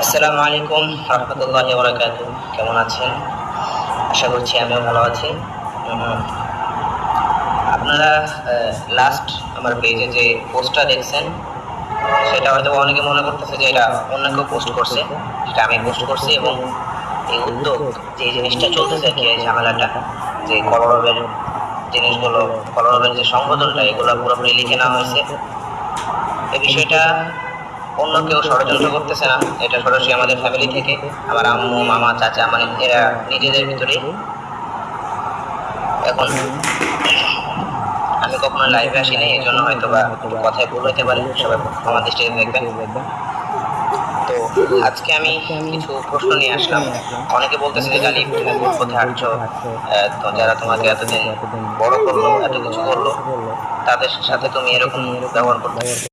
আসসালামু আলাইকুম, রহমতুল্লাহ বরাকাত কেমন আছেন? আশা করছি আমিও ভালো আছি। আপনারা লাস্ট আমার পেজে যে পোস্টটা দেখছেন, সেটা হয়তো অনেকে মনে করতেছে যে এটা অন্য কেউ পোস্ট করছে। সেটা আমি পোস্ট করছি এবং এই উদ্যোগ, যে জিনিসটা চলতেছে কি এই ঝামেলাটা, যে কলরবের জিনিসগুলো, কলরবের যে সংবোধনটা এগুলো পুরোপুরি লিখে নেওয়া হয়েছে। এই বিষয়টা অন্য কেউ ষড়যন্ত্র করতেছে না। এটা সরাসরি আমাদের ফ্যামিলি থেকে, আমার আম্মু, মামা, চাচা মানে এরা নিজেদের ভিতরেই এখন আমি কখনো লাইভে আসি নাই, এই জন্য হয়তো বা কথায় ভুল হতে পারে, সবাই আমার দৃষ্টিতে দেখবেন। তো আজকে আমি কিছু প্রশ্ন নিয়ে আসলাম। অনেকে বলতেছে যে গালি তুমি ভুল পথে তো যারা তোমাকে এতদিন বড় করল, এত কিছু করল, তাদের সাথে তুমি এরকম ব্যবহার করতে